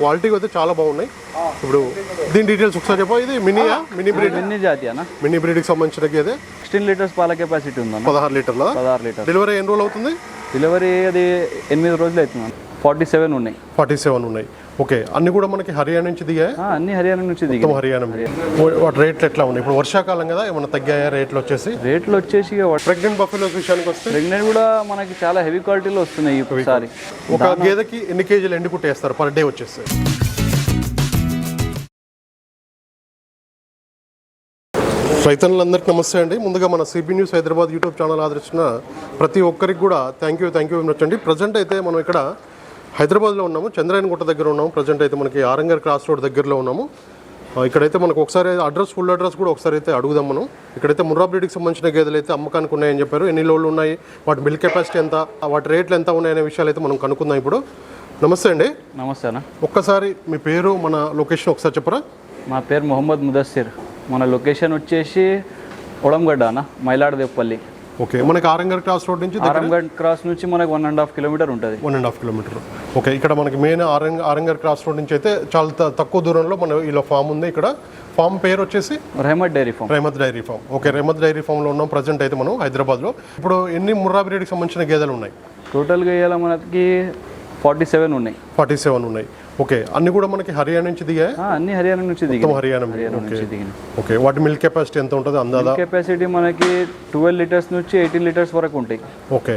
Quality అయితే చాలా బాగున్నాయి. ఇప్పుడు దీని డీటెయిల్స్ ఒకసారి చెప్పా. ఇది మినీయా మినీ బ్రీడ్ మిన్ని జాతి అన్న మినీ బ్రీడ్కి సంబంధించిన గేదే సిక్స్టీన్ లీటర్స్ పాల కెపాసిటీ ఉందన్న. పదహారు లీటర్ల? పదహారు లీటర్ డెలివరీ ఎన్ని రోజులు అవుతుంది? డెలివరీ అది ఎనిమిది రోజులు అవుతుంది ఫార్టీ సెవెన్ ఉన్నాయి. ఫార్టీ సెవెన్ ఉన్నాయి. ఓకే అన్ని కూడా మనకి హర్యానా నుంచి దిగాయి? అన్ని హర్యానా నుంచి దిగి మొత్తం హర్యానా వాటి రేట్లు ఎట్లా ఉన్నాయి? ఇప్పుడు వర్షాకాలం కదా ఏమైనా తగ్గాయా రేట్లు వచ్చేసి? రేట్లు వచ్చేసి ప్రెగ్నెంట్ బఫెలోస్ విషయానికి వస్తే? ప్రెగ్నెంట్ కూడా మనకి చాలా హెవీ క్వాలిటీలో వస్తున్నాయి ఈసారి ఒక గేదెకి ఎన్ని కేజీలు ఎండు కుట్టేస్తారు పర్ డే వచ్చేసి. రైతన్నులందరికీ నమస్తే అండి. ముందుగా మన CB news Hyderabad YouTube channel ఆదరించిన ప్రతి ఒక్కరికి కూడా థ్యాంక్ యూ థ్యాంక్ యూ అండి. ప్రజెంట్ అయితే మనం ఇక్కడ హైదరాబాద్లో ఉన్నాము చంద్రాయనగుట్ట దగ్గర ఉన్నాము ప్రజెంట్ అయితే మనకి ఆరంగర్ క్రాస్ రోడ్ దగ్గరలో ఉన్నాము. ఇక్కడైతే మనకు ఒకసారి అడ్రస్ ఫుల్ అడ్రస్ కూడా ఒకసారి అయితే అడుగుదాం మనం. ఇక్కడైతే ముర్రా బ్రీడ్కి సంబంధించిన గేదెలు అయితే అమ్మకానికి ఉన్నాయని చెప్పారు. ఎన్ని లోళ్ళు ఉన్నాయి? వాటి మిల్క్ కెపాసిటీ ఎంత? వాటి రేట్లు ఎంత ఉన్నాయనే విషయాలు అయితే మనం కనుక్కుందాం ఇప్పుడు. నమస్తే అండి. నమస్తే అన్న. ఒక్కసారి మీ పేరు మన లొకేషన్ ఒకసారి చెప్పరా? మా పేరు మొహమ్మద్ ముదస్సిర్. మన లొకేషన్ వచ్చేసి ఒడంగడ్డ అన్న మైలాడదేపల్లి ఓకే మనకి ఆరంగర్ క్రాస్ రోడ్ నుంచి ఆరంగడ్ క్రాస్ నుంచి మనకు వన్ అండ్ హాఫ్ కిలోమీటర్ ఉంటుంది. One and half kilometre okay ఇక్కడ మనకి మెయిన్ ఆరంగ ఆరంగర్ క్రాస్ రోడ్ నుంచి అయితే చాలా తక్కువ దూరంలో మన ఇలా ఫామ్ ఉంది. ఇక్కడ ఫామ్ పేరు వచ్చేసి Rehmat dairy farm. Rehmat dairy farm. Okay Rehmat dairy ఫామ్లో ఉన్నాం ప్రజెంట్ అయితే మనం హైదరాబాద్లో. ఇప్పుడు ఎన్ని ముర్రా బ్రీడ్కి సంబంధించిన గేదెలు ఉన్నాయి? టోటల్గా ఇవాళ మనకి ఫార్టీ సెవెన్ ఉన్నాయి. ఫార్టీ సెవెన్ ఉన్నాయి. ఓకే అన్ని కూడా మనకి హర్యానా నుంచి దిగాయి? అన్ని హర్యానా నుంచి దిగి మొత్తం హర్యానా హర్యానా నుంచి దిగిన ఓకే వాటి మిల్క్ కెపాసిటీ ఎంత ఉంటుంది అందాదా? కెపాసిటీ మనకి ట్వెల్వ్ లీటర్స్ నుంచి ఎయిటీన్ లీటర్స్ వరకు ఉంటాయి. ఓకే.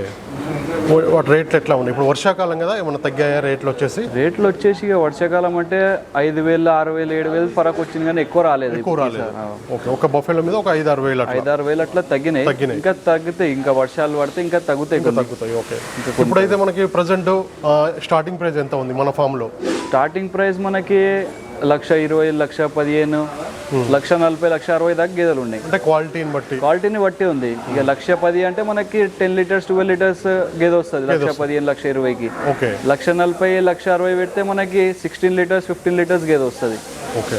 వాటి రేట్లు ఎట్లా ఉన్నాయి? ఇప్పుడు వర్షాకాలం కదా ఏమైనా తగ్గాయా రేట్లు వచ్చేసి? రేట్లు వచ్చేసి ఇక వర్షాకాలం అంటే ఐదు వేలు ఆరు వేలు ఏడు వేలు ఫరక్ వచ్చింది కానీ ఎక్కువ రాలేదు ఎక్కువ రాలేదు. ఓకే ఒక బఫెలో మీద ఒక ఐదు ఆరు వేలు ఐదు ఆరు వేలు అట్లా తగ్గినాయి. ఇంకా తగ్గుతాయి ఇంకా వర్షాలు పడితే ఇంకా తగ్గుతాయి. తగ్గుతాయి ఓకే. ఇప్పుడైతే మనకి ప్రజెంట్ స్టార్టింగ్ ప్రైస్ ఎంత ఉంది మన ఫామ్లో? స్టార్టింగ్ ప్రైస్ మనకి లక్ష ఇరవై లక్ష పదిహేను లక్ష నలభై లక్ష అరవై దాకా గేదెలు ఉన్నాయి. అంటే క్వాలిటీని బట్టి. క్వాలిటీని బట్టి ఉంది. ఇక లక్ష పది అంటే మనకి టెన్ లీటర్స్ ట్వెల్వ్ లీటర్స్ గేదె వస్తుంది. లక్ష పదిహేను లక్ష ఇరవైకి. లక్ష నలభై లక్ష అరవై పెడితే మనకి సిక్స్టీన్ లీటర్స్ ఫిఫ్టీన్ లీటర్స్ గేదె వస్తుంది. ఓకే.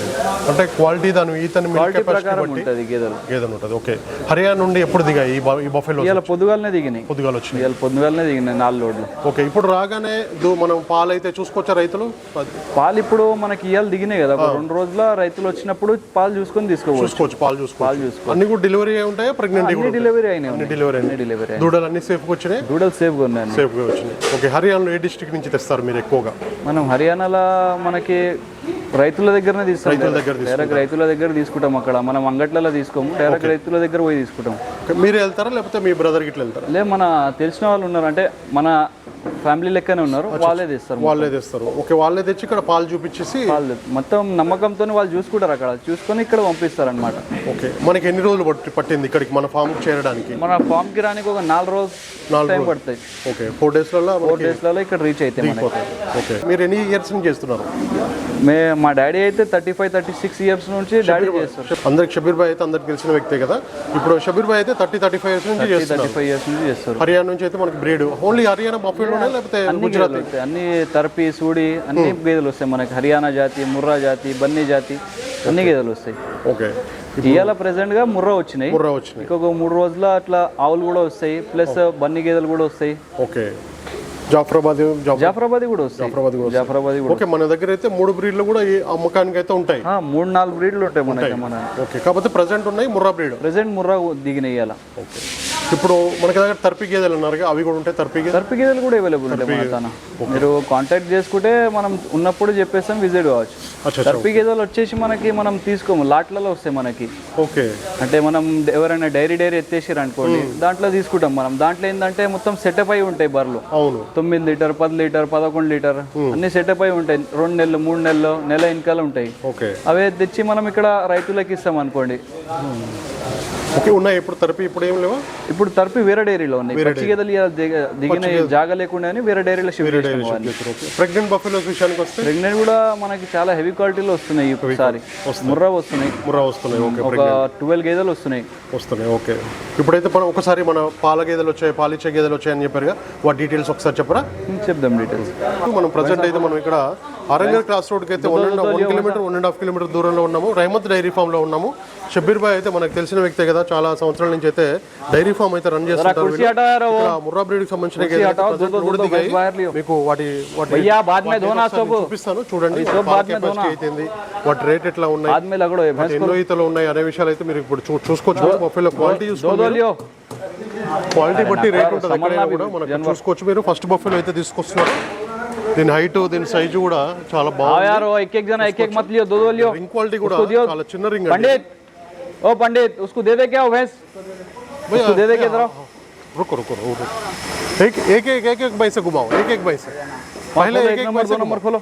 అంటే క్వాలిటీ దాని ఈతని క్వాలిటీ ప్రకారం ఉంటుంది గేదెలు. ఏదైనా ఉంటుంది. ఓకే. హర్యానా నుండి ఎప్పుడు దిగాయి? ఈ బ- ఈ బఫెలో ఇవాళ పొద్దుగాలనే దిగినాయి. పొద్దుగాలు వచ్చినాయి. ఇవాళ పొద్దుగాలనే దిగినాయి నాలుగు లోడ్లు. ఓకే. ఇప్పుడు రాగానే దు- మనం పాలు అయితే చూసుకోవచ్చా రైతులు పాలు ఇప్పుడు మనకి ఇవాళ దిగినాయి కదా. ఒక రెండు రోజుల రైతులు వచ్చినప్పుడు పాలు చూసుకొని తీసుకోవచ్చు. చూసుకోవచ్చు పాలు చూసుకోవచ్చు. పాలు చూసుకో అన్ని కూడా డెలివరీ అయి ఉంటాయా? ప్రెగ్నెంట్ అన్ని డెలివరీ అయినాయి ఉన్నాయి. డెలివరీ అన్ని డెలివరీ అయినాయి దూడలు అన్ని సేఫ్గా వచ్చినాయి? దూడలు సేఫ్గా ఉన్నాయి. సేఫ్గా వచ్చినాయి. ఓకే. హర్యానాలో ఏ డిస్ట్రిక్ట్ నుంచి తెస్తారు మీరు ఎక్కువగా? మనం హర్యానాలో మనకి రైతుల దగ్గరనే తీస్తాం. రైతుల దగ్గర డైరెక్ట్ రైతుల దగ్గర తీసుకుంటాం అక్కడ. మనం అంగట్లలో తీసుకోము డైరెక్ట్ రైతుల దగ్గర పోయి తీసుకుంటాం. మీరే వెళ్తారా లేకపోతే మీ బ్రదర్ గిట్ల వెళ్తారా? లే మన తెలిసిన వాళ్ళు ఉన్నారు. అంటే మన ఫ్యామిలీ లెక్కనే ఉన్నారు. వాళ్ళే తీస్తారు వాళ్ళే తెస్తారు. ఓకే వాళ్ళే తెచ్చి ఇక్కడ పాలు చూపించేసి వాళ్ళు మొత్తం నమ్మకంతో వాళ్ళు చూసుకుంటారు అక్కడ. చూసుకొని ఇక్కడ పంపిస్తారు అనమాట ఓకే. మనకి ఎన్ని రోజులు పట్టి పట్టింది ఇక్కడికి మన ఫామ్ చేరడానికి? మన ఫామ్కి రానికి ఒక నాలుగు రోజు నాలుగు టైం పడుతుంది ఓకే. ఫోర్ డేస్లలో ఫోర్ డేస్లలో ఇక్కడ రీచ్ అయితే ఓకే. మీరు ఎన్ని ఇయర్స్ నుంచి చేస్తున్నారు? మే మా డాడీ అయితే thirty five thirty six years నుంచి డాడీ చేస్తారు. అందరికి షబీర్ భాయ్ అయితే అందరికి తెలిసిన వ్యక్తే కదా. ఇప్పుడు షబీర్ భాయ్ అయితే థర్టీ థర్టీ ఫైవ్ ఇయర్స్ నుంచి థర్టీ ఫైవ్ ఇయర్స్ నుంచి చేస్తారు. హర్యానా నుంచి అయితే మనకి బ్రీడ్ ఓన్లీ హర్యానా బఫెలోనే లేకపోతే వస్తాయి. అన్ని తరపి సూడి అన్ని గేదెలు వస్తాయి మనకి. హర్యానా జాతి ముర్రా జాతి బన్నీ జాతి అన్ని గేదెలు వస్తాయి. ఓకే ఇవాళ ప్రెసెంట్గా ముర్రా వచ్చినాయి. ముర్రా వచ్చినాయి. ఇంకొక మూడు రోజుల అట్లా ఆవులు కూడా వస్తాయి. ప్లస్ బన్నీ గేదెలు కూడా వస్తాయి. ఓకే జాఫరాబాద్ జాఫ్ జాఫరాబాద్ కూడా జాఫరాబాద్ కూడా జాఫరాబాద్ కూడా ఓకే మన దగ్గర అయితే మూడు బ్రీడ్లు కూడా ఈ అమ్మకానికి అయితే ఉంటాయి. మూడు నాలుగు బ్రీడ్లు ఉంటాయి మనకి మన ఓకే కాకపోతే ప్రజెంట్ ఉన్నాయి ముర్రా బ్రీడ్. ప్రెసెంట్ ముర్రా ఇవాళ ఓకే. ఇప్పుడు మనకి దగ్గర తర్పి గేదెలు ఉన్నారు అవి కూడా ఉంటాయి తర్పి గేదెలు? తరపి గేదెలు కూడా అవైలబుల్ ఉంటాయి మన మీరు కాంటాక్ట్ చేసుకుంటే మనం ఉన్నప్పుడు చెప్పేస్తాం విజిట్ కావచ్చు. తరపి గేదెలు వచ్చేసి మనకి మనం తీసుకోము లాట్లలో వస్తాయి మనకి. ఓకే. అంటే మనం ఎవరైనా డైరీ డైరీ ఎత్తేసారు అనుకోండి దాంట్లో తీసుకుంటాం మనం. దాంట్లో ఏంటంటే మొత్తం సెటప్ అయి ఉంటాయి బర్రెలు. అవును. తొమ్మిది లీటర్ పది లీటర్ పదకొండు లీటర్ అన్ని సెటప్ అయి ఉంటాయి. రెండు నెలలు మూడు నెలలు నెల వెనకాల ఉంటాయి. ఓకే అవే తెచ్చి మనం ఇక్కడ రైతులకు ఇస్తాం అనుకోండి. ఓకే ఉన్నాయి. ఇప్పుడు తరపి ఇప్పుడు ఏం లేవా? ఇప్పుడు తరపి వేరే డైరీలో ఉన్నాయి. పచ్చి గేదెలు దిగిన జాగా లేకుండా అని వేరే డైరీలో షిఫ్ట్. ప్రెగ్నెంట్ బఫెలోస్ విషయానికి వస్తే? ప్రెగ్నెంట్ కూడా మనకి చాలా హెవీ క్వాలిటీలో వస్తున్నాయి ఈసారి ముర్రా వస్తున్నాయి. ముర్రా వస్తున్నాయి. ఓకే ఒక ట్వెల్వ్ గేదెలు వస్తున్నాయి. వస్తున్నాయి. ఓకే. ఇప్పుడైతే మనం ఒకసారి మన పాల గేదెలు వచ్చాయి పాలిచ్చే గేదెలు వచ్చాయని చెప్పారుగా. వాటి డీటెయిల్స్ ఒకసారి చెప్పరా? చెప్దాం డీటెయిల్స్. మనం ప్రజెంట్ అయితే మనం ఇక్కడ ఆరంగల్ క్రాస్ రోడ్కి అయితే one and one kilometre one and half kilometre దూరంలో ఉన్నాము. రైమత్ డైరీ ఫామ్లో ఉన్నాము. షబ్బీర్ భాయ్ అయితే మనకు తెలిసిన వ్యక్తే కదా చాలా సంవత్సరాల నుంచి అయితే డైరీ ఫామ్ అయితే రన్ చేస్తున్నారు ముర్రా బ్రీడ్కి సంబంధించిన మీకు వాటి వాటి చూపిస్తాను. చూడండి అయితేంది వాటి రేట్ ఎట్లా ఉన్నాయి ఎన్నో ఈతలు ఉన్నాయి అనే విషయాలు అయితే మీరు ఇప్పుడు చూసుకోవచ్చు. బొఫేలో క్వాలిటీ చూసుకోవచ్చు క్వాలిటీ బట్టి రేట్ ఉంటుంది ఎక్కడైనా కూడా. మనం చూసుకోవచ్చు మీరు. ఫస్ట్ బఫెలో అయితే తీసుకొస్తున్నారు. దీని హైట్ దీని సైజు కూడా చాలా బాగా రింగ్ క్వాలిటీ కూడా చాలా చిన్న రింగ్ అండి. ओ पंडित उसको दे दे क्या हो भैंस? उसको दे दे के जरा? रुको रुको रुको एक एक एक एक एक भाई से घुमाओ एक एक भाई से। पहले एक एक नंबर दो नंबर खोलो।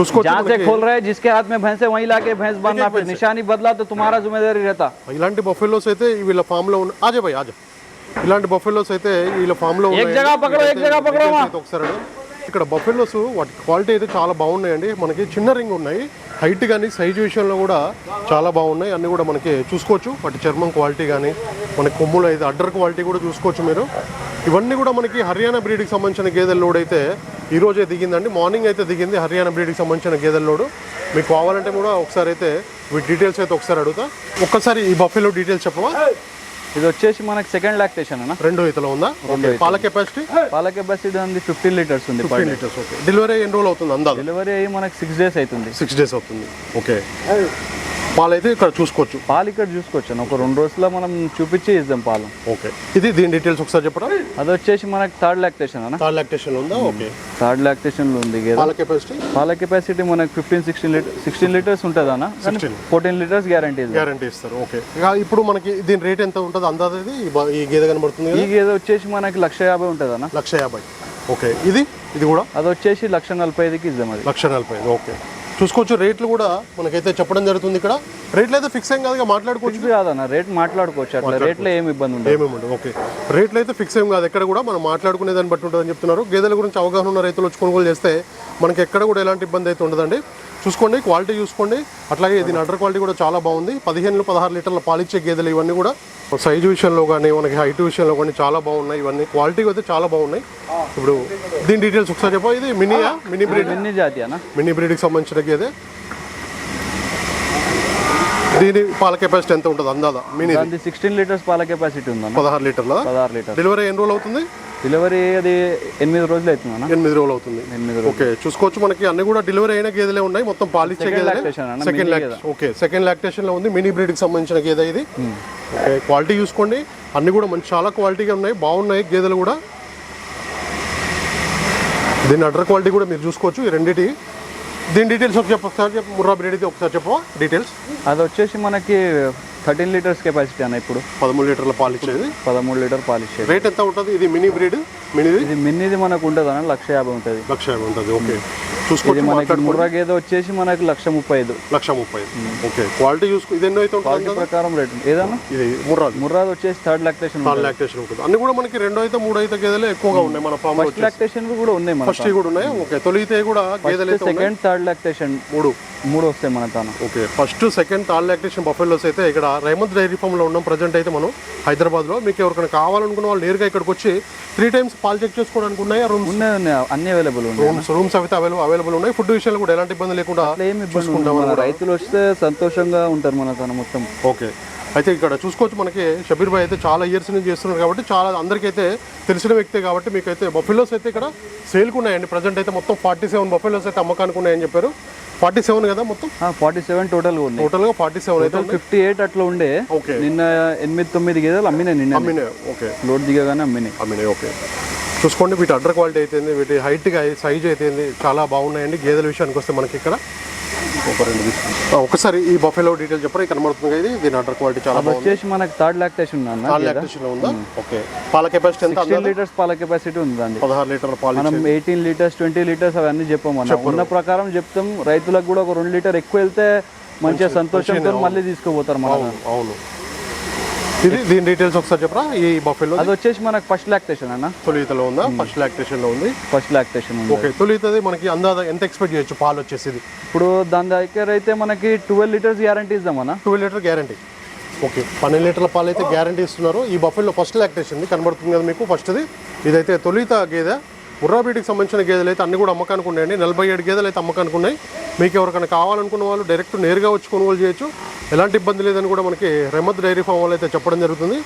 उसको जहाँ से खोल रहे जिसके हाथ में भैंस है वहीं लाके भैंस बांधना फिर। निशानी बदला तो तुम्हारा ज़िम्मेदारी रहता। इलांट बफेलो से थे ఇలాంటి బఫెలోస్ అయితే వీళ్ళ ఫామ్ లో ఆజే భాయ్ ఆజే ఇలాంటి బఫెలోస్ అయితే వీళ్ళ फार्म लो एक जगह पकड़ो एक जगह पकड़ो ఒకసారి ఇక్కడ బఫెలోస్ వాటి క్వాలిటీ అయితే చాలా బాగున్నాయండి. మనకి చిన్న రింగ్ ఉన్నాయి. హైట్ కానీ సైజు విషయంలో కూడా చాలా బాగున్నాయి. అన్నీ కూడా మనకి చూసుకోవచ్చు. వాటి చర్మం క్వాలిటీ కానీ మన కొమ్ములు అయితే అడ్డర్ క్వాలిటీ కూడా చూసుకోవచ్చు మీరు. ఇవన్నీ కూడా మనకి హర్యానా బ్రీడ్కి సంబంధించిన గేదెల లోడ్ అయితే ఈరోజే దిగిందండి. మార్నింగ్ అయితే దిగింది హర్యానా బ్రీడ్కి సంబంధించిన గేదెల లోడు. మీకు కావాలంటే కూడా ఒకసారి అయితే వీటి డీటెయిల్స్ అయితే ఒకసారి అడుగుతా. ఒక్కసారి ఈ బఫెలో డీటెయిల్స్ చెప్పవా? ఇది వచ్చేసి మనకి సెకండ్ లాక్టేషన్ అన్న. రెండో ఇతలో ఉందా? పాల కెపాసిటీ పాల కెపాసిటీ ఉంది ఫిఫ్టీన్ లీటర్స్ ఉంది ఫిఫ్టీన్ లీటర్స్ ఓకే డెలివరీ ఎన్ని రోజులు అవుతుంది అందాజు? డెలివరీ అయ్యి మనకి సిక్స్ డేస్ అవుతుంది. సిక్స్ డేస్ అవుతుంది. ఓకే పాలు అయితే ఇక్కడ చూసుకోవచ్చు. పాలు ఇక్కడ చూసుకోవచ్చు. ఒక రెండు రోజుల్లో మనం చూపించి ఇద్దాం పాలు. ఓకే. ఇది దీని డీటెయిల్స్ ఒకసారి చెప్పరా? అది వచ్చేసి మనకి థర్డ్ లాక్టేషన్ అన్న. థర్డ్ లాక్టేషన్ ఉందా? ఓకే. థర్డ్ లాక్టేషన్ ఉంది పాల కెపాసిటీ పాల కెపాసిటీ మనకి fifteen sixteen litre sixteen litres ఉంటుంది అన్న. ఫోర్టీన్ లీటర్స్ గ్యారంటీ గ్యారంటీ ఇస్తారు. ఓకే. ఇప్పుడు మనకి దీని రేట్ ఎంత ఉంటుంది అందాజు ఇది? ఈ గేదె కనబడుతుంది ఈ గేదె వచ్చేసి మనకి లక్ష యాభై ఉంటుంది అన్న. లక్ష యాభై. ఓకే. ఇది? ఇది కూడా? అది వచ్చేసి లక్ష నలభై ఐదుకి ఇద్దాం అది. లక్ష నలభై ఐదు. ఓకే. చూసుకోవచ్చు. రేట్లు కూడా మనకైతే చెప్పడం జరుగుతుంది ఇక్కడ. రేట్లు అయితే ఫిక్స్ ఏం కాదుగా మాట్లాడుకోవచ్చు. కాదన్న రేట్ మాట్లాడుకోవచ్చు. అట్లా రేట్లో ఏమి ఇబ్బంది ఉండదు. ఏమేమి ఉండదు. ఓకే. రేట్లు అయితే ఫిక్స్ ఏం కాదు. ఎక్కడ కూడా మనం మాట్లాడుకునే దాన్ని బట్టి ఉంటుందని చెప్తున్నారు. గేదెల గురించి అవగాహన ఉన్న రైతులు వచ్చి కొనుగోలు చేస్తే మనకి ఎక్కడ కూడా ఎలాంటి ఇబ్బంది అయితే ఉండదండి. చూసుకోండి క్వాలిటీ చూసుకోండి. అట్లాగే దీని అడ్డర్ క్వాలిటీ కూడా చాలా బాగుంది. పదిహేను పదహారు లీటర్ల పాలిచ్చే గేదెలు ఇవన్నీ కూడా సైజు విషయంలో కానీ మనకి హైట్ విషయంలో కానీ చాలా బాగున్నాయి ఇవన్నీ. క్వాలిటీ అయితే చాలా బాగున్నాయి. ఇప్పుడు దీని డీటెయిల్స్ ఒకసారి చెప్పా ఇది మినీయా మినీ బ్రీడ్. ఎన్ని జాతి అన్న మినీ బ్రీడ్కి సంబంధించిన గేదె. దీని పాల కెపాసిటీ ఎంత ఉంటుంది అందాదా మినీ సిక్స్టీన్ లీటర్స్ పాల కెపాసిటీ ఉందన్న. పదహారు లీటర్ల? పదహారు లీటర్ డెలివరీ ఎన్ని రోజులు అవుతుంది? డెలివరీ అది ఎనిమిది రోజులు అవుతుంది ఎనిమిది రోజులు అవుతుంది. ఎనిమిది ఓకే చూసుకోవచ్చు మనకి అన్ని కూడా డెలివరీ అయిన గేదెలే ఉన్నాయి. మొత్తం పాలిచ్చే గేదెలే. సెకండ్ లాక్ ఓకే సెకండ్ లాక్టేషన్లో ఉంది. మినీ బ్రీడ్కి సంబంధించిన గేదె ఇది. ఓకే క్వాలిటీ చూసుకోండి. అన్ని కూడా మంచి చాలా క్వాలిటీగా ఉన్నాయి. బాగున్నాయి గేదెలు కూడా. దీని అడ్డర్ క్వాలిటీ కూడా మీరు చూసుకోవచ్చు ఈ రెండింటి. దీని డీటెయిల్స్ ఒకసారి చెప్పు ఒకసారి చెప్పు. ముర్రా బ్రీడ్ ఒకసారి చెప్పవా? డీటెయిల్స్ అది వచ్చేసి మనకి థర్టీన్ లీటర్స్ కెపాసిటీ అన్న ఇప్పుడు. పదమూడు లీటర్ల పాలు ఇచ్చేది పదమూడు లీటర్ పాలిష్ రేట్ ఎంత ఉంటుంది? ఇది మినీ బ్రీడ్ మినీది? ఇది మిన్నీది మనకు ఉంటుంది అన్న లక్ష యాభై ఉంటుంది. లక్ష యాభై ఉంటుంది ఓకే. చూసుకోవచ్చు మనకి ముర్రా గేదె వచ్చేసి మనకి లక్ష ముప్పై ఐదు. లక్ష ముప్పై ఓకే. క్వాలిటీ చూసుకో ఇది ఎన్నో అయితే క్వాలిటీ ప్రకారం రేట్ ఏదన్నా? ఇది ముర్రాది. ముర్రాది వచ్చేసి థర్డ్ లాక్టేషన్ నాలుగు లాక్టేషన్ ఉంటుంది. అన్ని కూడా మనకి రెండో అయితే మూడో అయితే గేదెలు ఎక్కువగా ఉన్నాయి మన ఫామ్లో లాక్టేషన్ కూడా ఉన్నాయి మన ఫస్ట్ కూడా ఉన్నాయి? ఓకే. తొలితే కూడా గేదెలు అయితే సెకండ్ థర్డ్ లాక్టేషన్ మూడు. మూడు వస్తాయి మన తాను. Okay. First second third lactation buffaloes అయితే ఇక్కడ రైమంత్ డైరీ ఫామ్లో ఉన్నాం. ప్రజెంట్ అయితే మనం హైదరాబాద్లో మీకు ఎవరికైనా కావాలనుకున్న వాళ్ళు నేరుగా ఇక్కడికి వచ్చి త్రీ టైమ్స్ పాలు చెక్ చేసుకోవడానికి ఉన్నాయి? రూమ్స్ ఉన్నాయి అన్ని అవైలబుల్ ఉన్నాయి. రూమ్స్ రూమ్స్ అయితే అవైలబుల్ అవైలబుల్ ఉన్నాయి. ఫుడ్ విషయంలో కూడా ఎలాంటి ఇబ్బంది లేకుండా ఏమి రైతులు వస్తే సంతోషంగా ఉంటారు మన తన మొత్తం. ఓకే అయితే ఇక్కడ చూసుకోవచ్చు మనకి షబీర్ భాయ్ అయితే చాలా ఇయర్స్ నుంచి చేస్తున్నారు కాబట్టి చాలా అందరికైతే తెలిసిన వ్యక్తే కాబట్టి మీకు అయితే బఫెలోస్ అయితే ఇక్కడ సేల్కి ఉన్నాయండి. ప్రజెంట్ అయితే మొత్తం ఫార్టీ సెవెన్ బఫెలోస్ అయితే అమ్మకానికి ఉన్నాయని చెప్పారు. ఫార్టీ సెవెన్ కదా మొత్తం? ఫార్టీ సెవెన్ టోటల్ ఉన్నాయి. టోటల్గా ఫార్టీ సెవెన్ అయితే టోటల్ ఫిఫ్టీ ఎయిట్ అట్లా ఉండే. ఓకే నిన్న ఎనిమిది తొమ్మిది గేదెలు అమ్మినాయి నిన్న అమ్మినాయి. ఓకే లోడ్ దిగగానే అమ్మినాయి. అమ్మినాయి. ఓకే చూసుకోండి వీటి అడ్డర్ క్వాలిటీ అయితేంది వీటి హైట్ సైజ్ అయితేంది చాలా బాగున్నాయండి. గేదెల విషయానికి వస్తే మనకి ఇక్కడ ఒక రెండు ఒకసారి ఈ బఫెలో డీటెయిల్ చెప్పరా? కనబడుతుంది ఇది. దీని అడ్డర్ క్వాలిటీ చాలా బాగుంది. వచ్చేసి మనకి థర్డ్ లాక్టేషన్ ఉందా ఓకే. పాల కెపాసిటీ ఎంత సిక్స్టీన్ లీటర్స్ పాల కెపాసిటీ ఉంది దాన్ని పదహారు లీటర్ల పాలు మనం ఎయిటీన్ లీటర్స్ ట్వంటీ లీటర్స్ అవన్నీ చెప్పాం అన్న. ఉన్న ప్రకారం చెప్తాం. రైతులకు కూడా ఒక రెండు లీటర్ ఎక్కువ వెళ్తే మంచిగా సంతోషంతో మళ్ళీ తీసుకుపోతారు మన అవును అవును. ఇది దీని డీటెయిల్స్ ఒకసారి చెప్పరా? ఈ బఫెలో అది వచ్చేసి మనకు ఫస్ట్ లాక్టేషన్ అన్న. తొలితలో ఉందా? ఫస్ట్ లాక్టేషన్లో ఉంది. ఫస్ట్ లాక్టేషన్ ఉంది. ఓకే తొలితది మనకి అందాద ఎంత ఎక్స్పెక్ట్ చేయొచ్చు పాలు వచ్చేసి ఇది ఇప్పుడు దాని దగ్గర అయితే మనకి ట్వెల్వ్ లీటర్స్ గ్యారంటీ ఇద్దాం అన్న. ట్వెల్వ్ లీటర్ గ్యారంటీ ఓకే పన్నెండు లీటర్ల పాలు అయితే గ్యారంటీ ఇస్తున్నారు. ఈ బఫెల్లో ఫస్ట్ లాక్టేషన్ ఇది కనబడుతుంది కదా మీకు ఫస్ట్ది ఇదైతే తొలిత గేదె. ముర్రా బ్రీడ్కి సంబంధించిన గేదెలు అయితే అన్ని కూడా అమ్మకానికి ఉన్నాయండి నలభై ఏడు గేదెలు అయితే అమ్మకానికి ఉన్నాయి. మీకు ఎవరికైనా కావాలనుకున్న వాళ్ళు డైరెక్ట్ నేరుగా వచ్చి కొనుగోలు చేయొచ్చు. ఎలాంటి ఇబ్బంది లేదని కూడా మనకి రెమత్ డైరీ ఫామ్ వాళ్ళు అయితే చెప్పడం జరుగుతుంది.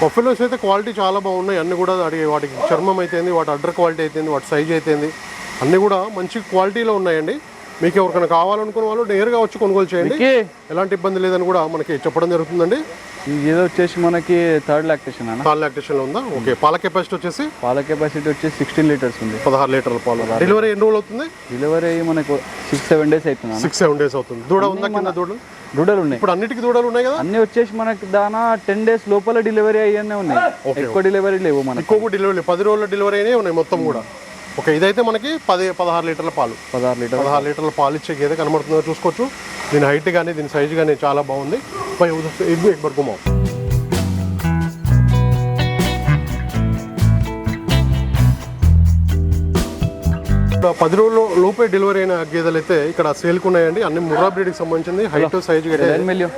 బఫెలోస్ అయితే క్వాలిటీ చాలా బాగున్నాయి. అన్నీ కూడా వాటి వాటికి చర్మం అయితేంది వాటి అడ్డర్ క్వాలిటీ అయితేంది వాటి సైజ్ అయితేంది. అన్నీ కూడా మంచి క్వాలిటీలో ఉన్నాయండి. మీకు ఎవరికైనా కావాలనుకున్న వాళ్ళు నేరుగా వచ్చి కొనుగోలు చేయండి. ఎలాంటి ఇబ్బంది లేదని కూడా మనకి చెప్పడం జరుగుతుందండి. గేదె వచ్చేసి మనకి థర్డ్ లాక్టేషన్ అన్న. పాల లాక్టేషన్లో ఉందా? ఓకే పాల కెపాసిటీ వచ్చేసి? పాల కెపాసిటీ వచ్చేసి సిక్స్టీన్ లీటర్స్ ఉంది. పదహారు లీటర్ల పాలు. డెలివరీ ఎన్ని రోజులు అవుతుంది? డెలివరీ అయ్యి మనకు సిక్స్ సెవెన్ డేస్ అవుతుంది సిక్స్ సెవెన్ డేస్ అవుతుంది. దూడ ఉందా కింద దూడలు? దూడలు ఉన్నాయి. ఇప్పుడు అన్నిటికీ దూడలు ఉన్నాయి కదా? అన్ని వచ్చేసి మనకి దానా టెన్ డేస్ లోపల డెలివరీ అయ్యానే ఉన్నాయి. ఎక్కువ డెలివరీ లేవు మనకి. ఎక్కువ డెలివరీ పది రోజుల డెలివరీ అయినాయి ఉన్నాయి మొత్తం కూడా. ఓకే ఇదైతే మనకి పది పదహారు లీటర్ల పాలు. పదహారు లీటర్ పదహారు లీటర్ల పాలు ఇచ్చే గేదె కనబడుతుందో చూసుకోవచ్చు. దీని హైట్ కానీ దీని సైజ్ కానీ చాలా బాగుంది. పై ఎక్బర్ గుమాం పది రోజుల లోపే డెలివరీ అయిన గేదెలు అయితే ఇక్కడ సేల్కి ఉన్నాయండి. అన్ని ముర్రా బ్రీడ్కి సంబంధించింది. Height size.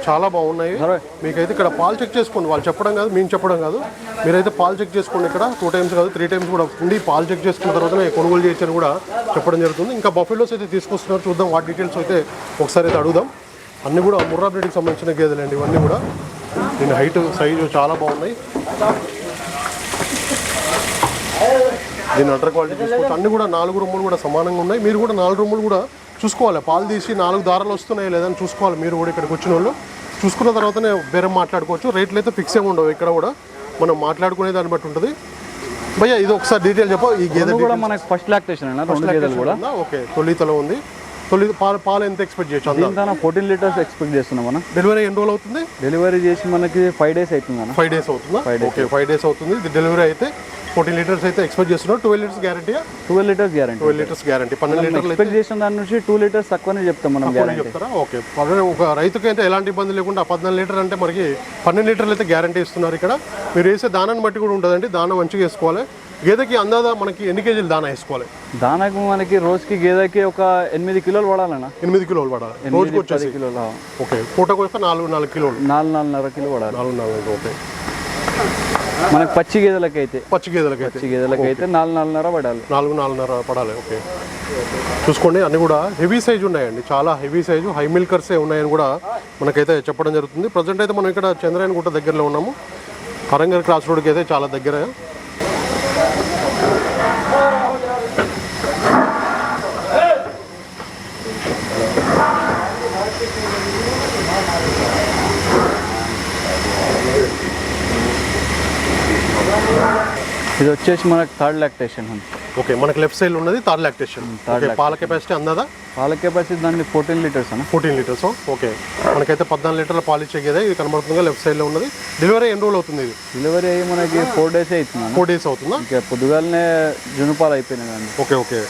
చాలా బాగున్నాయి. మీకైతే ఇక్కడ పాలు చెక్ చేసుకోండి. వాళ్ళు చెప్పడం కాదు మేము చెప్పడం కాదు. మీరైతే పాలు చెక్ చేసుకోండి ఇక్కడ. టూ టైమ్స్ కాదు త్రీ టైమ్స్ కూడా ఉండి పాలు చెక్ చేసుకున్న తర్వాతనే కొనుగోలు చేయొచ్చని కూడా చెప్పడం జరుగుతుంది. ఇంకా బఫెలోస్ అయితే తీసుకొస్తున్నారు. చూద్దాం వాటి డీటెయిల్స్ అయితే ఒకసారి అయితే అడుగుదాం. అన్ని కూడా ముర్రా బ్రీడ్కి సంబంధించిన గేదెలండి ఇవన్నీ కూడా. దీని హైట్ సైజు చాలా బాగున్నాయి. దీని అటర్ క్వాలిటీ చూసుకోవచ్చు అన్ని కూడా నాలుగు రూములు కూడా సమానంగా ఉన్నాయి. మీరు కూడా నాలుగు రూములు కూడా చూసుకోవాలి. పాలు తీసి నాలుగు దారాలు వస్తున్నాయి లేదని చూసుకోవాలి. మీరు కూడా ఇక్కడికి వచ్చిన వాళ్ళు. చూసుకున్న తర్వాతనే బేరం మాట్లాడుకోవచ్చు. రేట్లు అయితే ఫిక్స్ ఏమి ఉండవు. ఇక్కడ కూడా మనం మాట్లాడుకునే దాన్ని బట్టి ఉంటుంది. భయ్య ఇది ఒకసారి డీటెయిల్ చెప్పు. ఈ గేదె కూడా మనకి ఫస్ట్ లాక్టేషన్? ఓకే. తొలితలో ఉంది. తొలి పాలు పాలు ఎంత ఎక్స్పెక్ట్ చేయొచ్చు దీనికన్నా ఫోర్టీన్ లీటర్స్ ఎక్స్పెక్ట్ చేస్తున్నాం మనం డెలివరీ ఎన్ని రోజులు అవుతుంది? డెలివరీ చేసి మనకి ఫైవ్ డేస్ అవుతుంది అన్న. ఫైవ్ డేస్ అవుతుందా? ఓకే ఫైవ్ డేస్ అవుతుంది. డెలివరీ అయితే ఫోర్టీన్ లీటర్స్ అయితే ఎక్స్పెక్ట్ చేస్తున్నారు twelve litres గ్యారంటీయా twelve litres guarantee twelve litres guarantee పన్నెండు లీటర్లు ఎక్స్పెక్ట్ చేసిన దాని నుంచి టూ లీటర్స్ తక్కువనే చెప్తాం మనం గ్యారంటీ చెప్తారా? ఓకే ఒక రైతుకి అయితే ఎలాంటి ఇబ్బంది లేకుండా పద్నాలుగు లీటర్ అంటే మనకి పన్నెండు లీటర్లు అయితే గ్యారంటీ ఇస్తున్నారు ఇక్కడ. మీరు వేసే దానాన్ని బట్టి కూడా ఉంటుందండి. దాన మంచిగా వేసుకోవాలి. గేదెకి అందాదా మనకి ఎన్ని కేజీలు దానా వేసుకోవాలి? దానికి మనకి రోజుకి గేదెకి ఒక ఎనిమిది కిలోలు పడాలన్న. ఎనిమిది కిలోలు పడాలి. రోజుకి వచ్చేసి? కిలోలు ఓకే. పూటకు వస్తే నాలుగు నాలుగు కిలోలు. నాలుగు నాలుగున్నర కిలో పడాలి. నాలుగు నాలుగు ఓకే. మనకి పచ్చి గేదెలకి అయితే పచ్చి గేదెలకి అయితే పచ్చి గేదెలకి అయితే నాలుగు నాలుగున్నర పడాలి. నాలుగు నాలుగున్నర పడాలి ఓకే. చూసుకోండి అన్ని కూడా హెవీ సైజ్ ఉన్నాయండి. చాలా హెవీ సైజు హై మిల్కర్సే ఉన్నాయని కూడా మనకైతే చెప్పడం జరుగుతుంది. ప్రజెంట్ అయితే మనం ఇక్కడ చంద్రాయన గుట్ట దగ్గరలో ఉన్నాము. కరంగర్ క్రాస్ రోడ్కి అయితే చాలా దగ్గర. ఇది వచ్చేసి మనకి థర్డ్ లాక్టేషన్ ఓకే మనకి లెఫ్ట్ సైడ్ ఉన్నది థర్డ్ లాక్టేషన్. పాల కెపాసిటీ అందాదా? పాల కెపాసిటీ దాన్ని ఫోర్టీన్ లీటర్స్ అన్న. Fourteen litres okay. మనకైతే పద్నాలుగు లీటర్ల పాలు ఇచ్చే గేదె ఇది కనబడుతుందిగా లెఫ్ట్ సైడ్లో ఉన్నది. డెలివరీ ఎన్ని రోజులు అవుతుంది ఇది? డెలివరీ అయ్యి మనకి ఫోర్ డేస్ అవుతుంది ఫోర్ డేస్ అవుతుందా? ఇంకా పొద్దుగాలనే జునుపాలు అయిపోయినాయి ఓకే ఓకే.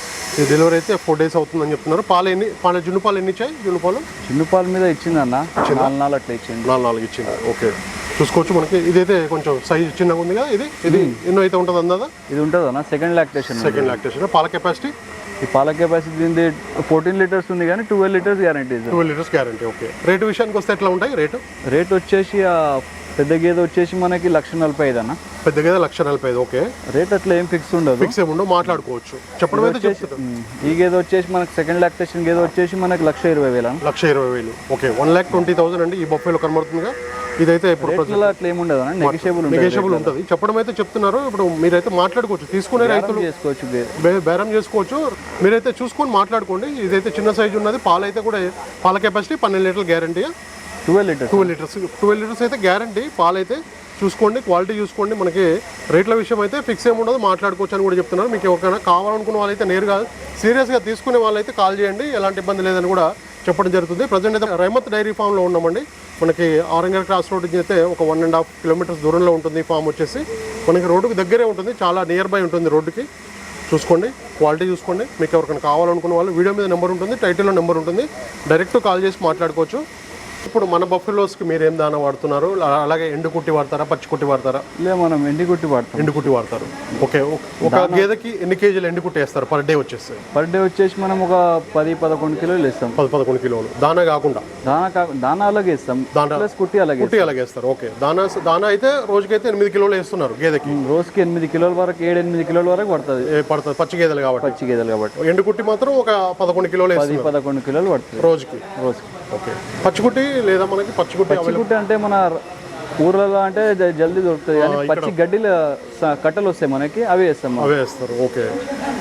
ఈ డెలివరీ అయితే ఫోర్ డేస్ అవుతుందని చెప్తున్నారు. పాలు ఎన్ని పాలు జున్ను పాలు ఎన్ని ఇచ్చాయి జున్ను పాలు జున్నుపాల మీద ఇచ్చిందన్న. నాలుగు నాలుగు అట్లా ఇచ్చింది. నాలుగు నాలుగు ఇచ్చింది ఓకే. చూసుకోవచ్చు మనకి. ఇదైతే కొంచెం సైజ్ చిన్నగా ఉంది కదా ఇది? ఇది ఎన్నో అయితే ఉంటుంది అందాదా ఇది ఉంటుంది అన్న. సెకండ్ లాక్టేషన్ సెకండ్ లాక్టేషన్ పాల కెపాసిటీ ఈ పాల కెపాసిటీ దీనిది ఫోర్టీన్ లీటర్స్ ఉంది కానీ twelve litres guarantee twelve litres guarantee okay rate విషయానికి వస్తే ఎట్లా ఉంటాయి రేటు రేట్ వచ్చేసి పెద్ద గేదె వచ్చేసి మనకి లక్ష నలభై ఐదు అన్న. పెద్ద గేదె లక్ష నలభై ఐదు ఓకే రేట్ అట్లా ఏం ఫిక్స్ ఉండదు. ఫిక్స్ ఏముండో మాట్లాడుకోవచ్చు. చెప్పడం అయితే ఈ గేదె వచ్చేసి మనకి సెకండ్ లాక్టేషన్ గేదె వచ్చేసి మనకి లక్ష ఇరవై వేల లక్ష ఇరవై వేలు okay one lakh twenty thousand అండి ఈ బొఫేలో కనబడుతుందిగా? ఇదైతే ఇప్పుడు అట్లా ఏమి ఉండదు అన్న నెగిషియబుల్ ఉంటుంది నెగేషియబుల్ ఉంటుంది. చెప్పడం అయితే చెప్తున్నారు. ఇప్పుడు మీరైతే మాట్లాడుకోవచ్చు. తీసుకునే రైతులు చేసుకోవచ్చు బేరం చేసుకోవచ్చు. మీరైతే చూసుకొని మాట్లాడుకోండి. ఇదైతే చిన్న సైజు ఉన్నది. పాలు అయితే కూడా పాల కెపాసిటీ పన్నెండు లీటర్ల guarantee twelve litres. Twelve litres. Twelve litres అయితే గ్యారంటీ పాలు అయితే చూసుకోండి. క్వాలిటీ చూసుకోండి. మనకి రేట్ల విషయం అయితే ఫిక్స్ ఏమి ఉండదు. మాట్లాడుకోవచ్చు అని కూడా చెప్తున్నారు. మీకు ఎవరికైనా కావాలనుకున్న వాళ్ళైతే నేరుగా సీరియస్గా తీసుకునే వాళ్ళైతే కాల్ చేయండి. ఎలాంటి ఇబ్బంది లేదని కూడా చెప్పడం జరుగుతుంది. ప్రజెంట్ అయితే రైమత్ డైరీ ఫామ్లో ఉన్నామండి. మనకి ఆరంగర్ క్రాస్ రోడ్ అయితే ఒక వన్ అండ్ హాఫ్ కిలోమీటర్స్ దూరంలో ఉంటుంది ఫామ్ వచ్చేసి. మనకి రోడ్డుకి దగ్గరే ఉంటుంది. చాలా నియర్ బై ఉంటుంది రోడ్డుకి. చూసుకోండి. క్వాలిటీ చూసుకోండి. మీకు ఎవరికైనా కావాలనుకున్న వాళ్ళు వీడియో మీద నెంబర్ ఉంటుంది టైటిల్లో నెంబర్ ఉంటుంది. డైరెక్ట్ కాల్ చేసి మాట్లాడుకోవచ్చు. ఇప్పుడు మన బఫెలోస్కి మీరు ఏం దాన వాడుతున్నారు? అలా- అలాగే ఎండు కుట్టి వాడతారా పచ్చి కుట్టి వాడతారా? లే మనం ఎండి కుట్టి వాడతాం. ఎండు కుట్టి వాడతారు. ఓకే ఒక- గేదెకి ఎన్ని కేజీలు ఎండు కుట్టి వేస్తారు? పర్ డే వచ్చేసి. పర్ డే వచ్చేసి మనం ఒక పది పదకొండు కిలోలు ఇస్తాం పది పదకొండు కిలోలు. దానా కాకుండా? దానా కా దానా అలాగే ఇస్తాం దానా- ప్లస్ కుట్టి అలాగే కుట్టి అలాగే వేస్తారు. ఓకే. దానా దానా అయితే రోజుకైతే ఎనిమిది కిలోలు వేస్తున్నారు గేదెకి. రోజుకి ఎనిమిది కిలోల వరకు ఏడు ఎనిమిది కిలోల వరకు పడుతుంది. పడుతుంది. పచ్చి గేదెలు కాబట్టి. పచ్చి గేదెలు కాబట్టి. ఎండు కుట్టి మాత్రం ఒక పదకొండు కిలోలు పది పదకొండు కిలోలు పడుతుంది. రోజుకి. రోజుకి. ఓకే. పచ్చిగుట్టి లేదా మనకి పచ్చిగుట్టి పచ్చి గుడ్డ అంటే మన ఊర్లలో అంటే జల్దీ దొరుకుతుంది. కానీ పచ్చి గడ్డిలు కట్టలు వస్తాయి మనకి అవి వేస్తాం. అవే వేస్తారు. ఓకే.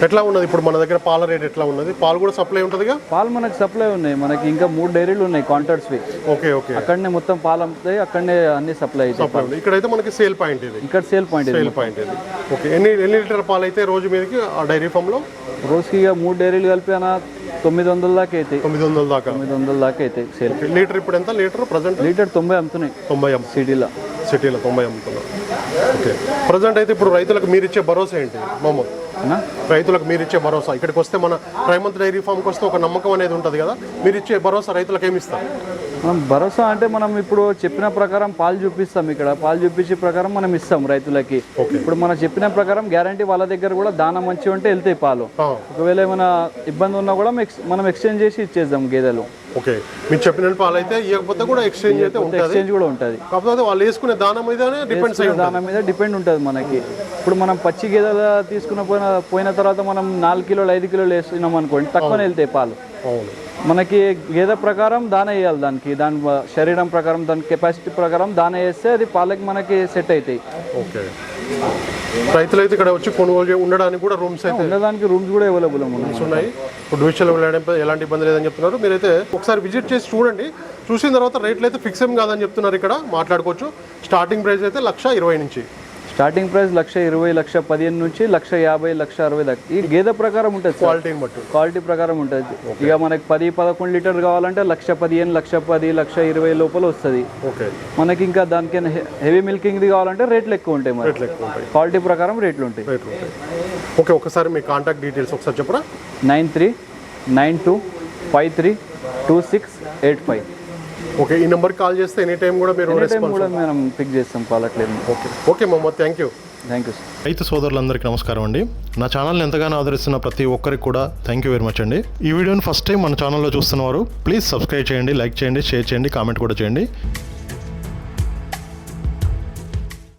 ఎట్లా ఉన్నది? ఇప్పుడు మన దగ్గర పాల రేట్ ఎట్లా ఉన్నది? పాలు కూడా సప్లై ఉంటుందిగా? పాలు మనకి సప్లై ఉన్నాయి. మనకి ఇంకా మూడు డైరీలు ఉన్నాయి కాంట్రాక్ట్స్వి ఓకే ఓకే. అక్కడనే మొత్తం పాలు అమ్ముతాయి అక్కడనే అన్ని సప్లై అవుతాయి ఇక్కడైతే మనకి సేల్ పాయింట్ ఇది. ఇక్కడ సేల్ పాయింట్ సేల్ పాయింట్ ఇది. ఓకే. ఎన్ని ఎన్ని లీటర్ పాలు అయితే రోజు మీదకి ఆ డైరీ ఫామ్లో? రోజుకి ఇక మూడు డైరీలు కలిపి అన్న తొమ్మిది వందల దాకా అవుతాయి తొమ్మిది వందల దాకా. తొమ్మిది వందల దాకా అవుతాయి సేల్. లీటర్ ఇప్పుడు ఎంత? Litre present? లీటర్ తొంభై అమ్ముతున్నాయి. తొంభై అమ్ము సిటీలో. సిటీలో తొంభై అమ్ముతున్నారు ఓకే. ప్రజెంట్ అయితే ఇప్పుడు రైతులకు మీరు ఇచ్చే భరోసా ఏంటి? మహమ్మద్? అవునా రైతులకు మీరు ఇచ్చే భరోసా. ఇక్కడికి వస్తే మన ప్రైమంత్ డైరీ ఫామ్కి వస్తే ఒక నమ్మకం అనేది ఉంటుంది కదా? మీరు ఇచ్చే భరోసా రైతులకు ఏమి ఇస్తారు? మనం భరోసా అంటే మనం ఇప్పుడు చెప్పిన ప్రకారం పాలు చూపిస్తాం ఇక్కడ. పాలు చూపించే ప్రకారం మనం ఇస్తాం రైతులకి. ఇప్పుడు మనం చెప్పిన ప్రకారం గ్యారంటీ వాళ్ళ దగ్గర కూడా దాన మంచి ఉంటే వెళ్తాయి పాలు. ఒకవేళ ఏమైనా ఇబ్బంది ఉన్నా కూడా మనం ఎక్స్చేంజ్ చేసి ఇచ్చేద్దాం గేదెలు. ఓకే. మీరు చెప్పిన పాలు అయితే ఇవ్వకపోతే కూడా ఎక్స్చేంజ్ అయితే ఎక్స్చేంజ్ కూడా ఉంటుంది. కాకపోతే వాళ్ళు వేసుకునే దానం మీదనే డిపెండ్స్ అయి ఉంటుంది. దాని మీద డిపెండ్ ఉంటుంది మనకి. ఇప్పుడు మనం పచ్చి గేదెలు తీసుకున్న పోయిన పోయిన తర్వాత మనం నాలుగు కిలోలు ఐదు కిలోలు వేస్తున్నాం అనుకోండి తక్కువనే వెళ్తాయి పాలు. మనకి గేదె ప్రకారం దాన వేయాలి దానికి. దాని శరీరం ప్రకారం దాని కెపాసిటీ ప్రకారం దాన వేస్తే అది పాలకి మనకి సెట్ అవుతాయి ఓకే. రైతులు అయితే ఇక్కడ వచ్చి కొనుగోలు ఉండడానికి కూడా రూమ్స్ అయితే ఉండడానికి రూమ్స్ కూడా అవైలబుల్ ఉన్నాయి. ఉన్నాయి. ఇప్పుడు డివిజన్లో ఎలాంటి ఇబ్బంది లేదని చెప్తున్నారు. మీరైతే ఒకసారి విజిట్ చేసి చూడండి. చూసిన తర్వాత రేట్లు అయితే ఫిక్స్ ఏం కాదని చెప్తున్నారు ఇక్కడ. మాట్లాడుకోవచ్చు. స్టార్టింగ్ ప్రైస్ అయితే లక్ష ఇరవై నుంచి. స్టార్టింగ్ ప్రైస్ లక్ష ఇరవై లక్ష పదిహేను నుంచి లక్ష యాభై లక్ష అరవై దాకా. ఈ గేదె ప్రకారం ఉంటుంది బట్టి క్వాలిటీ ప్రకారం ఉంటుంది. ఇక మనకి పది పదకొండు లీటర్ కావాలంటే లక్ష పదిహేను లక్ష పది లక్ష ఇరవై లోపల వస్తుంది. ఓకే. మనకి ఇంకా దానికి హెవీ మిల్కింగ్ది కావాలంటే రేట్లు ఎక్కువ ఉంటాయి మరి. రేట్లు ఎక్కువ ఉంటాయి. క్వాలిటీ ప్రకారం రేట్లు ఉంటాయి. ఓకే ఒకసారి మీ కాంటాక్ట్ డీటెయిల్స్ ఒకసారి చెప్పరా? Nine three nine two five three two six eight five. Okay ఈ నెంబర్కి కాల్ చేస్తే ఎనీ టైం కూడా మీరు ఎనీ టైం కూడా మనం పిక్ చేస్తాం call అట్లేదు okay okay Mohammed thank you thank you sir రైతు సోదరులందరికీ నమస్కారం అండి. నా ఛానల్ని ఎంతగానో ఆదరిస్తున్న ప్రతి ఒక్కరికి కూడా థ్యాంక్ యూ వెరీ మచ్ అండి. ఈ వీడియోని ఫస్ట్ టైం మన ఛానల్లో చూస్తున్నవారు ప్లీజ్ సబ్స్క్రైబ్ చేయండి లైక్ చేయండి షేర్ చేయండి కామెంట్ కూడా చేయండి.